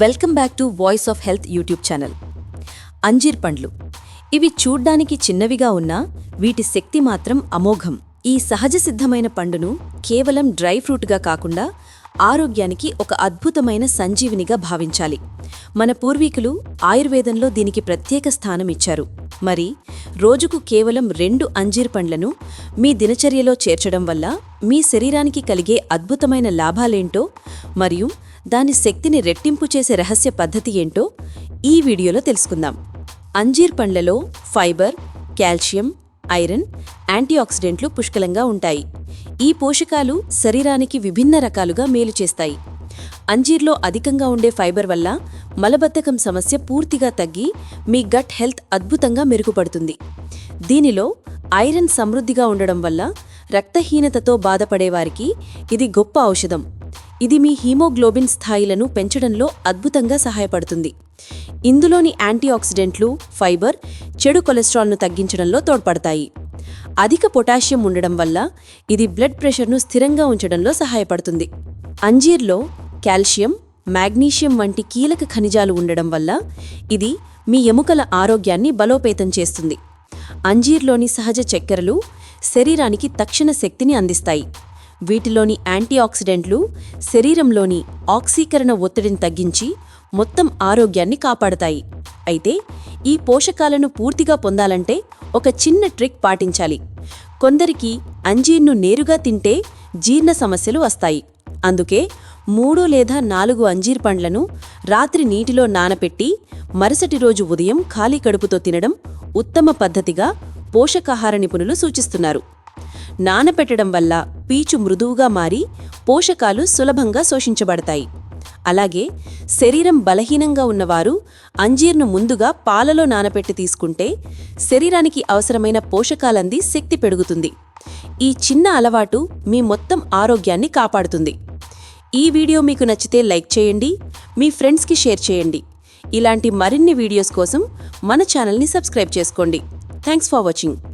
Welcome back to Voice of Health YouTube channel. అంజీర్ పండ్లు. ఇవి చూడ్డానికి చిన్నవిగా ఉన్నా వీటి శక్తి మాత్రం అమోఘం. ఈ సహజ సిద్ధమైన పండును కేవలం డ్రై ఫ్రూట్గా కాకుండా ఆరోగ్యానికి ఒక అద్భుతమైన సంజీవినిగా భావించాలి. మన పూర్వీకులు ఆయుర్వేదంలో దీనికి ప్రత్యేక స్థానం ఇచ్చారు. మరి రోజుకు కేవలం రెండు అంజీర్ పండ్లను మీ దినచర్యలో చేర్చడం వల్ల మీ శరీరానికి కలిగే అద్భుతమైన లాభాలేంటో మరియు దాని శక్తిని రెట్టింపు చేసే రహస్య పద్ధతి ఏంటో ఈ వీడియోలో తెలుసుకుందాం. అంజీర్ పండ్లలో ఫైబర్ కాల్షియం ఐరన్ యాంటీఆక్సిడెంట్లు పుష్కలంగా ఉంటాయి. ఈ పోషకాలు శరీరానికి విభిన్న రకాలుగా మేలు చేస్తాయి. అంజీర్లో అధికంగా ఉండే ఫైబర్ వల్ల మలబద్ధకం సమస్య పూర్తిగా తగ్గి మీ గట్ హెల్త్ అద్భుతంగా మెరుగుపడుతుంది. దీనిలో ఐరన్ సమృద్ధిగా ఉండడం వల్ల రక్తహీనతతో బాధపడేవారికి ఇది గొప్ప ఔషధం. ఇది మీ హీమోగ్లోబిన్ స్థాయిలను పెంచడంలో అద్భుతంగా సహాయపడుతుంది. ఇందులోని యాంటీఆక్సిడెంట్లు ఫైబర్ చెడు కొలెస్ట్రాల్ను తగ్గించడంలో తోడ్పడతాయి. అధిక పొటాషియం ఉండడం వల్ల ఇది బ్లడ్ ప్రెషర్ను స్థిరంగా ఉంచడంలో సహాయపడుతుంది. అంజీర్లో కాల్షియం మాగ్నీషియం వంటి కీలక ఖనిజాలు ఉండడం వల్ల ఇది మీ ఎముకల ఆరోగ్యాన్ని బలోపేతం చేస్తుంది. అంజీర్లోని సహజ చక్కెరలు శరీరానికి తక్షణ శక్తిని అందిస్తాయి. వీటిలోని యాంటీఆక్సిడెంట్లు శరీరంలోని ఆక్సీకరణ ఒత్తిడిని తగ్గించి మొత్తం ఆరోగ్యాన్ని కాపాడతాయి. అయితే ఈ పోషకాలను పూర్తిగా పొందాలంటే ఒక చిన్న ట్రిక్ పాటించాలి. కొందరికి అంజీర్ను నేరుగా తింటే జీర్ణ సమస్యలు వస్తాయి. అందుకే మూడు లేదా నాలుగు అంజీర్ పండ్లను రాత్రి నీటిలో నానపెట్టి మరుసటి రోజు ఉదయం ఖాళీ కడుపుతో తినడం ఉత్తమ పద్ధతిగా పోషకాహార నిపుణులు సూచిస్తున్నారు. నానపెట్టడం వల్ల పీచు మృదువుగా మారి పోషకాలు సులభంగా శోషించబడతాయి. అలాగే శరీరం బలహీనంగా ఉన్నవారు అంజీర్ను ముందుగా పాలలో నానపెట్టి తీసుకుంటే శరీరానికి అవసరమైన పోషకాలంది శక్తి పెరుగుతుంది. ఈ చిన్న అలవాటు మీ మొత్తం ఆరోగ్యాన్ని కాపాడుతుంది. ఈ వీడియో మీకు నచ్చితే లైక్ చేయండి మీ ఫ్రెండ్స్కి షేర్ చేయండి. ఇలాంటి మరిన్ని వీడియోస్ కోసం మన ఛానల్ని సబ్స్క్రైబ్ చేసుకోండి. Thanks for watching.